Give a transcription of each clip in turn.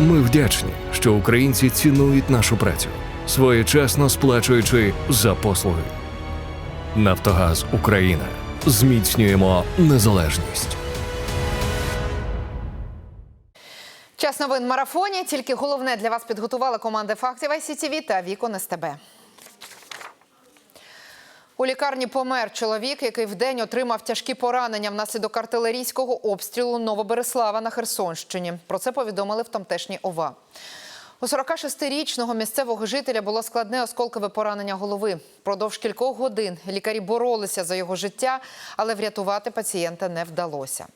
Ми вдячні, що українці цінують нашу працю, своєчасно сплачуючи за послуги. Нафтогаз Україна. Зміцнюємо незалежність. Час новин марафоні. Тільки головне для вас підготувала команда фактів ICTV та Вікон СТБ. У лікарні помер чоловік, який вдень отримав тяжкі поранення внаслідок артилерійського обстрілу Новобереслава на Херсонщині. Про це повідомили в тамтешній ОВА. У 46-річного місцевого жителя було складне осколкове поранення голови. Продовж кількох годин лікарі боролися за його життя, але врятувати пацієнта не вдалося.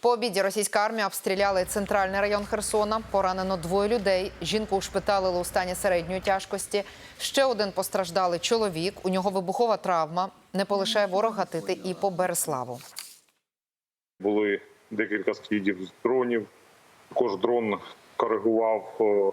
По обіді російська армія обстріляла центральний район Херсона. Поранено двоє людей. Жінку ушпиталили у стані середньої тяжкості. Ще один постраждалий чоловік. У нього вибухова травма. Не полишає ворог гатити і по Береславу. були декілька скидів з дронів. Також дрон коригував е,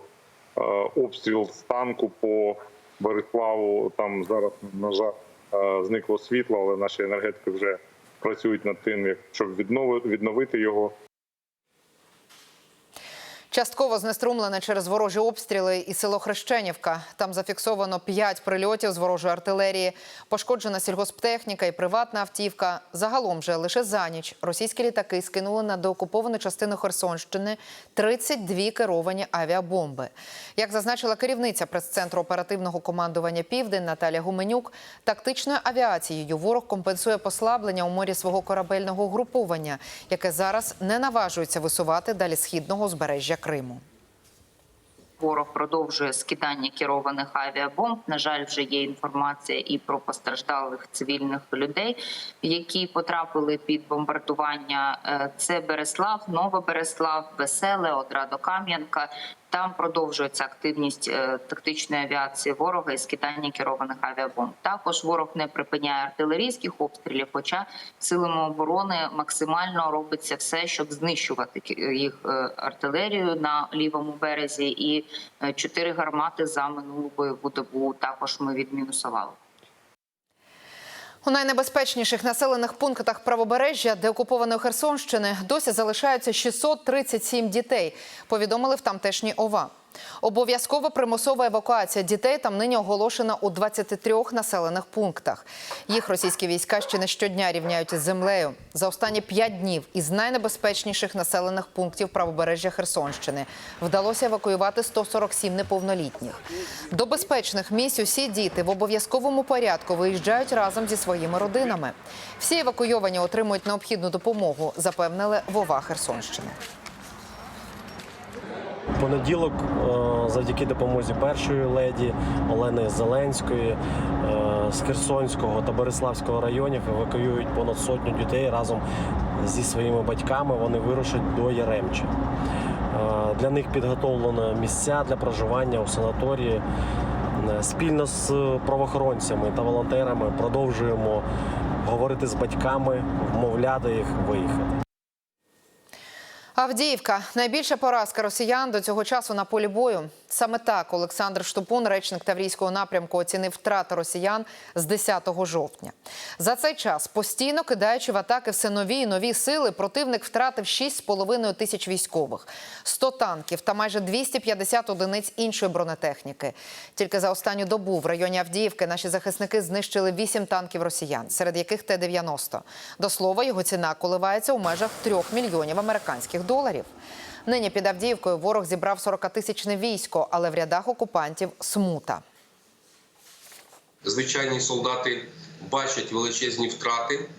обстріл з танку по Бориславу. Там зараз, на жаль, е, зникло світло, але наші енергетики вже працюють над тим, як- щоб віднови- відновити його. Частково знеструмлене через ворожі обстріли і село Хрещенівка. Там зафіксовано п'ять прильотів з ворожої артилерії. Пошкоджена сільгосптехніка і приватна автівка. Загалом же лише за ніч російські літаки скинули на деокуповану частину Херсонщини 32 керовані авіабомби. Як зазначила керівниця прес-центру оперативного командування Південь Наталя Гуменюк, тактичною авіацією ворог компенсує послаблення у морі свого корабельного угруповання, яке зараз не наважується висувати далі східного узбережжя Криму. Ворог продовжує скидання керованих авіабомб. На жаль, вже є інформація і про постраждалих цивільних людей, які потрапили під бомбардування. Е, Це Береслав, Новобереслав, Веселе, Одрадо-Кам'янка. Там продовжується активність е, тактичної авіації ворога і скидання керованих авіабомб. Також ворог не припиняє артилерійських обстрілів, хоча силами оборони максимально робиться все, щоб знищувати кі- їх е, артилерію на лівому березі. І е, чотири гармати за минулу бойову добу також ми відмінусували. У найнебезпечніших населених пунктах правобережжя деокупованої Херсонщини досі залишаються 637 дітей. Повідомили в тамтешній ОВА. Обов'язкова примусова евакуація дітей там нині оголошена у 23 населених пунктах. Їх російські війська ще не щодня рівняють із землею. За останні п'ять днів із найнебезпечніших населених пунктів правобережжя Херсонщини вдалося евакуювати 147 неповнолітніх. До безпечних місць усі діти в обов'язковому порядку виїжджають разом зі своїми родинами. Всі евакуйовані отримують необхідну допомогу, запевнили Вова Херсонщини. Понеділок, е, завдяки допомозі першої леді Олени Зеленської е, з Херсонського та Бориславського районів евакуюють понад сотню дітей разом зі своїми батьками. Вони вирушать до Яремча. Е, Для них підготовлено місця для проживання у санаторії. Спільно з правоохоронцями та волонтерами продовжуємо говорити з батьками, вмовляти їх виїхати. Авдіївка найбільша поразка росіян до цього часу на полі бою. Саме так Олександр Штупун, речник Таврійського напрямку, оцінив втрати росіян з 10 жовтня. За цей час, постійно кидаючи в атаки все нові і нові сили, противник втратив 6,5 тисяч військових, 100 танків та майже 250 одиниць іншої бронетехніки. Тільки за останню добу в районі Авдіївки наші захисники знищили 8 танків росіян, серед яких Т-90. До слова, його ціна коливається у межах 3 мільйонів американських доларів. Нині під Авдіївкою ворог зібрав 40-тисячне військо, але в рядах окупантів смута. звичайні солдати бачать величезні втрати,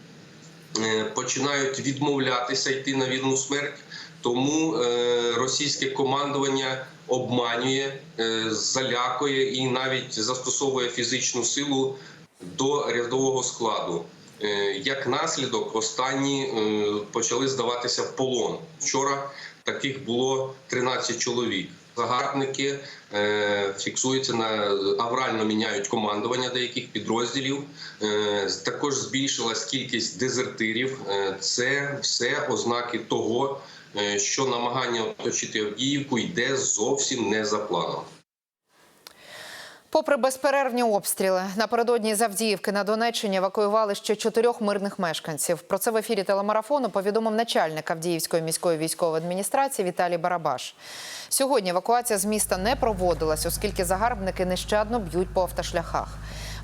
е, починають відмовлятися йти на вірну смерть. Тому е, російське командування обманює, е, залякує і навіть застосовує фізичну силу до рядового складу. Як наслідок, останні почали здаватися в полон. Вчора таких було 13 чоловік. Загарбники е, фіксуються на аврально міняють командування деяких підрозділів. Е, також збільшилась кількість дезертирів. Е, це все ознаки того, е, що намагання оточити Авдіївку йде зовсім не за планом. Попри безперервні обстріли, напередодні з Авдіївки на Донеччині евакуювали ще чотирьох мирних мешканців. Про це в ефірі телемарафону повідомив начальник Авдіївської міської військової адміністрації Віталій Барабаш. Сьогодні евакуація з міста не проводилась, оскільки загарбники нещадно б'ють по автошляхах.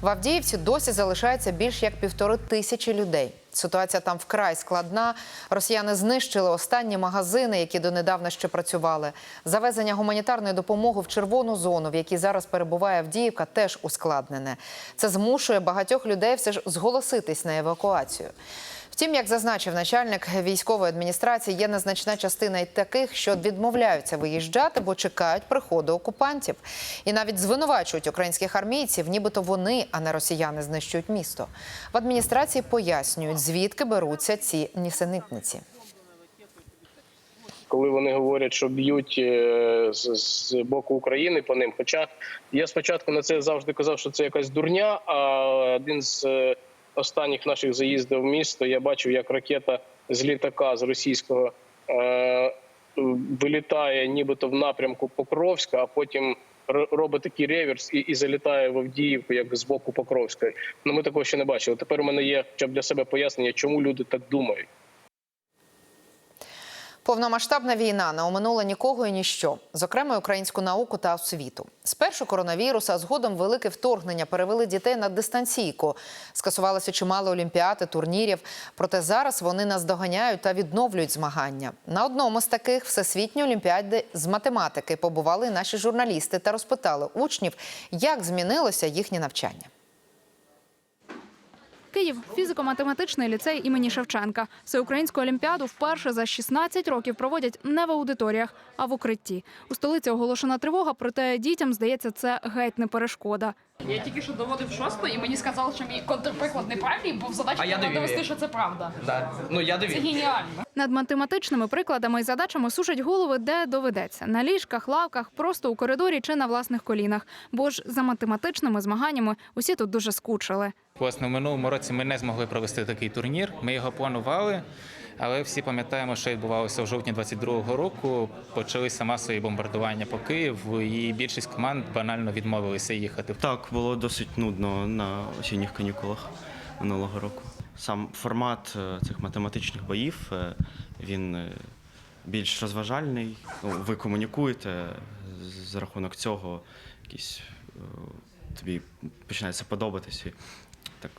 В Авдіївці досі залишається більш як півтори тисячі людей. Ситуація там вкрай складна. Росіяни знищили останні магазини, які донедавна ще працювали. Завезення гуманітарної допомоги в червону зону, в якій зараз перебуває Авдіївка, теж ускладнене. Це змушує багатьох людей все ж зголоситись на евакуацію. Втім, як зазначив начальник військової адміністрації, є незначна частина й таких, що відмовляються виїжджати, бо чекають приходу окупантів. І навіть звинувачують українських армійців, нібито вони, а не росіяни, знищують місто. В адміністрації пояснюють, звідки беруться ці нісенітниці. коли вони говорять, що б'ють е, з, боку України по ним. Хоча я спочатку на це завжди казав, що це якась дурня. А один з е, останніх наших заїздів в місто я бачив, як ракета з літака з російського е, вилітає, нібито в напрямку Покровська, а потім. Робить такий реверс і, і залітає в Авдіївку як з боку Покровська. Ну ми такого ще не бачили. Тепер у мене є хоча б для себе пояснення, чому люди так думають. Повномасштабна війна не оминула нікого і ніщо, зокрема українську науку та освіту. Спершу коронавірус, а згодом велике вторгнення перевели дітей на дистанційку. Скасувалося чимало олімпіад і турнірів. Проте зараз вони нас доганяють та відновлюють змагання. На одному з таких всесвітньої олімпіади з математики побували наші журналісти та розпитали учнів, як змінилося їхнє навчання. Київ фізико-математичний ліцей імені Шевченка. Всеукраїнську олімпіаду вперше за 16 років проводять не в аудиторіях, а в укритті. У столиці оголошена тривога, проте дітям здається, це геть не перешкода. Я тільки що доводив шосту, і мені сказали, що мій контрприклад неправильний, бо в задачі треба довести, що це правда. Да. Ну я Це геніально. Над математичними прикладами і задачами сушать голови, де доведеться на ліжках, лавках, просто у коридорі чи на власних колінах. Бо ж за математичними змаганнями усі тут дуже скучили. Власне, в минулому році ми не змогли провести такий турнір. Ми його планували, але всі пам'ятаємо, що відбувалося в жовтні 22-го року. Почалися масові бомбардування по Києву, і більшість команд банально відмовилися їхати. Так, було досить нудно на осінніх канікулах минулого року. Сам формат е, цих математичних боїв е, він е, більш розважальний. Ну, ви комунікуєте з- рахунок цього, якісь тобі починається подобатись, і так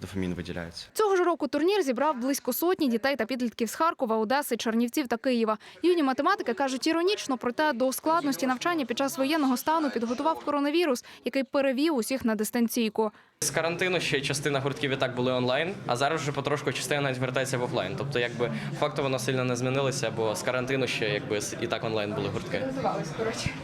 дофамін виділяється. Цього ж року турнір зібрав близько сотні дітей та підлітків з Харкова, Одеси, Чернівців та Києва. Юні математики кажуть іронічно, проте до складності навчання під час воєнного стану підготував коронавірус, який перевів усіх на дистанційку. З карантину ще частина гуртків і так були онлайн, а зараз вже потрошку частина навіть вертається в офлайн. Тобто, якби факту воно сильно не змінилося, бо з карантину ще якби і так онлайн були гуртки.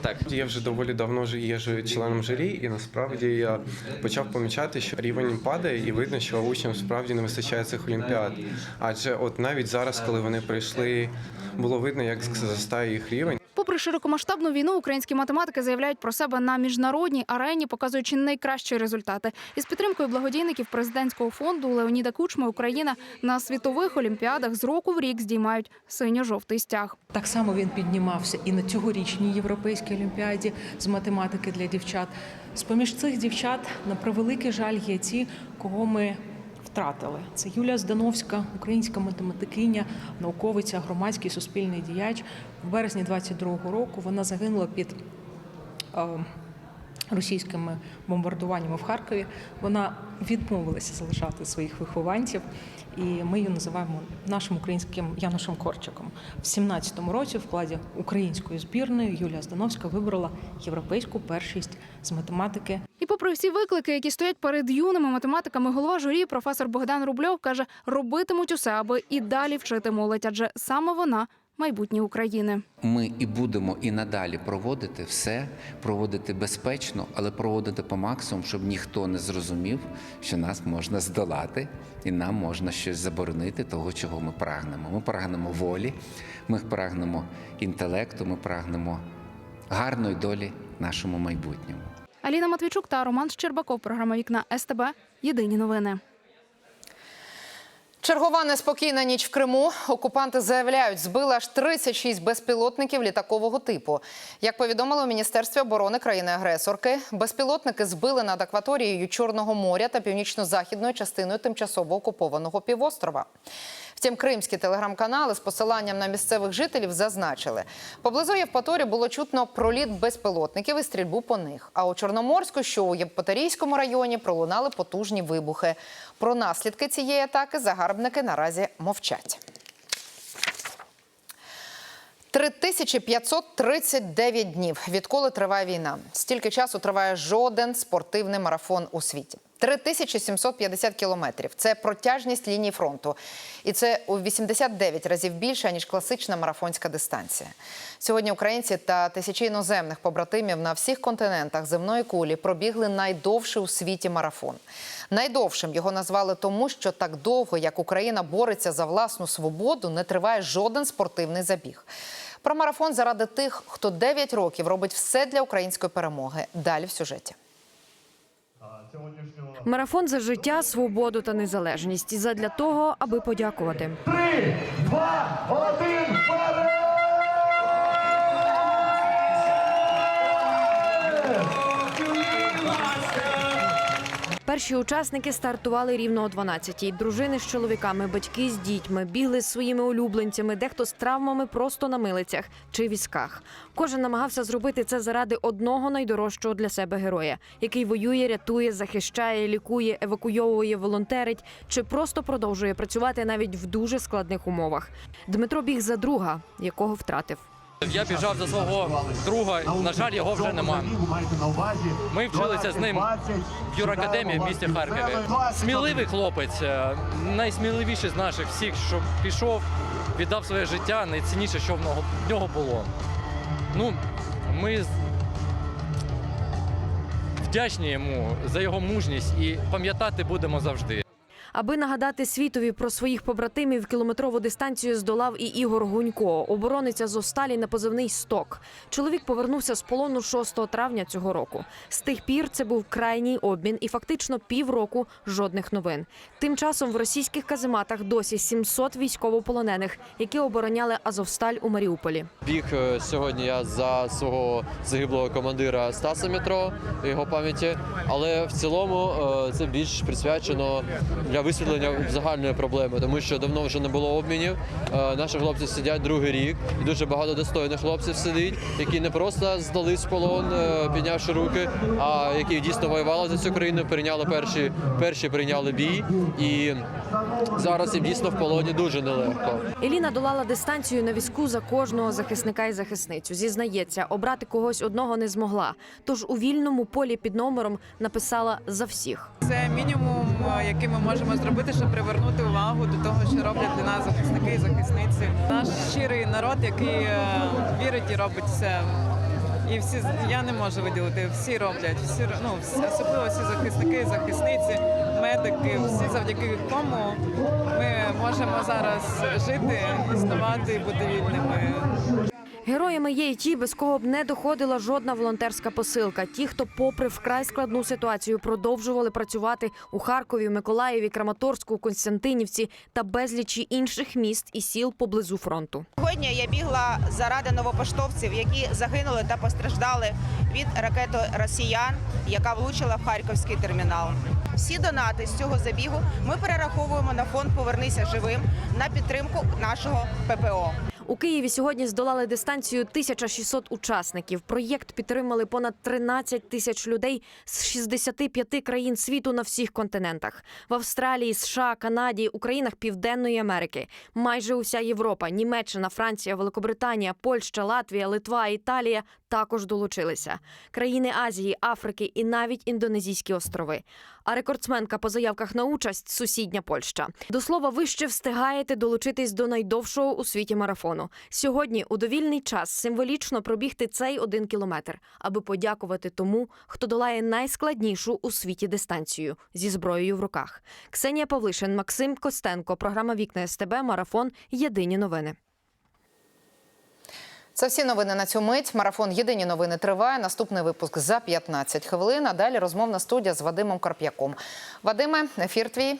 Так. Я вже доволі давно вже є ж членом журі, і насправді я почав помічати, що рівень падає, і видно, що учням справді не вистачає цих олімпіад. Адже от навіть зараз, коли вони прийшли, було видно, як зростає їх рівень. Попри широкомасштабну війну, українські математики заявляють про себе на міжнародній арені, показуючи найкращі результати. Із підтримкою благодійників президентського фонду Леоніда Кучми Україна на світових олімпіадах з року в рік здіймають синьо-жовтий стяг. Так само він піднімався і на цьогорічній європейській олімпіаді з математики для дівчат. З поміж цих дівчат, на превеликий жаль, є ті, кого ми втратили. Це Юлія Здановська, українська математикиня, науковиця, громадський суспільний діяч. В березні 22-го року вона загинула під е, російськими бомбардуваннями в Харкові. Вона відмовилася залишати своїх вихованців, і ми її називаємо нашим українським Янушем Корчиком. В 17-му році в складі української збірної Юлія Здановська вибрала європейську першість з математики І попри всі виклики, які стоять перед юними математиками, голова журі, професор Богдан Рубльов каже, робитимуть усе, аби і далі вчити молодь, адже саме вона майбутнє України. Ми і будемо і надалі проводити все, проводити безпечно, але проводити по максимуму, щоб ніхто не зрозумів, що нас можна здолати і нам можна щось заборонити того, чого ми прагнемо. Ми прагнемо волі, ми прагнемо інтелекту, ми прагнемо гарної долі нашому майбутньому. Аліна Матвійчук та Роман Щербаков. Програма Вікна СТБ. Єдині новини. Чергова неспокійна ніч в Криму. Окупанти заявляють, збили аж 36 безпілотників літакового типу. Як повідомили у Міністерстві оборони країни-агресорки, безпілотники збили над акваторією Чорного моря та північно-західною частиною тимчасово окупованого півострова. Втім, кримські телеграм-канали з посиланням на місцевих жителів зазначили, поблизу Євпаторії було чутно проліт безпілотників і стрільбу по них. А у Чорноморську, що у Євпаторійському районі, пролунали потужні вибухи. Про наслідки цієї атаки загарбники наразі мовчать. 3539 днів, відколи триває війна. Стільки часу триває жоден спортивний марафон у світі. 3750 кілометрів. Це протяжність лінії фронту. І це у 89 разів більше, ніж класична марафонська дистанція. Сьогодні українці та тисячі іноземних побратимів на всіх континентах земної кулі пробігли найдовший у світі марафон. Найдовшим його назвали тому, що так довго, як Україна бореться за власну свободу, не триває жоден спортивний забіг. Про марафон заради тих, хто 9 років робить все для української перемоги. Далі в сюжеті. Марафон за життя, свободу та незалежність. Задля того, аби подякувати. Три, два, один, вперед! Перші учасники стартували рівно о 12-й. Дружини з чоловіками, батьки з дітьми бігли з своїми улюбленцями, дехто з травмами просто на милицях чи візках. Кожен намагався зробити це заради одного найдорожчого для себе героя, який воює, рятує, захищає, лікує, евакуйовує, волонтерить чи просто продовжує працювати навіть в дуже складних умовах. Дмитро біг за друга, якого втратив. Я біжав за свого друга. На жаль, його вже нема. Ми вчилися з ним в юракадемії в місті Харкові. Сміливий хлопець, е, найсміливіший з наших всіх, що пішов, віддав своє життя, найцінніше, що в нього- було. Ну, ми вдячні йому за його мужність і пам'ятати будемо завжди. Аби нагадати світові про своїх побратимів, кілометрову дистанцію здолав і Ігор Гунько, оборонець Азовсталі на позивний Сток. Чоловік повернувся з полону 6 травня цього року. З тих пір це був крайній обмін і фактично півроку жодних новин. Тим часом в російських казематах досі 700 військовополонених, які обороняли Азовсталь у Маріуполі. Біг е, сьогодні я за свого загиблого командира Стаса Метро його пам'яті, але в цілому е, це більш присвячено для висвітлення загальної проблеми, тому що давно вже не було обмінів. Е, Наші хлопці сидять другий рік, і дуже багато достойних хлопців сидить, які не просто здались в полон, е, піднявши руки, а які дійсно воювали за цю країну, прийняли перші, перші прийняли бій, і зараз їм дійсно в полоні дуже нелегко. Еліна долала дистанцію на візку за кожного захисника і захисницю. Зізнається, обрати когось одного не змогла. Тож у вільному полі під номером написала за всіх. Це мінімум, е, який ми можемо зробити, щоб привернути увагу до того, що роблять для нас захисники і захисниці. Наш щирий народ, який е, вірить і робить все. І всі я не можу виділити. Всі роблять, всі ну особливо всі захисники, і захисниці, медики, всі завдяки кому ми можемо зараз жити, існувати і бути вільними. Героями є і ті, без кого б не доходила жодна волонтерська посилка. Ті, хто, попри вкрай складну ситуацію, продовжували працювати у Харкові, Миколаєві, Краматорську, Константинівці та безлічі інших міст і сіл поблизу фронту. Сьогодні я бігла заради новопоштовців, які загинули та постраждали від ракети росіян, яка влучила в харківський термінал. Всі донати з цього забігу ми перераховуємо на фонд Повернися живим на підтримку нашого ППО. У Києві сьогодні здолали дистанцію 1600 учасників. Проєкт підтримали понад 13 тисяч людей з 65 країн світу на всіх континентах: в Австралії, США, Канаді, Українах Південної Америки. Майже уся Європа, Німеччина, Франція, Великобританія, Польща, Латвія, Литва, Італія також долучилися. Країни Азії, Африки і навіть індонезійські острови. А рекордсменка по заявках на участь сусідня Польща. До слова, ви ще встигаєте долучитись до найдовшого у світі марафону. Сьогодні у довільний час символічно пробігти цей один кілометр, аби подякувати тому, хто долає найскладнішу у світі дистанцію зі зброєю в руках. Ксенія Павлишин, Максим Костенко, програма Вікна СТБ, марафон. Єдині новини. Це всі новини на цю мить. Марафон Єдині новини триває. Наступний випуск за 15 хвилин. А далі розмовна студія з Вадимом Карп'яком. Вадиме, ефір твій.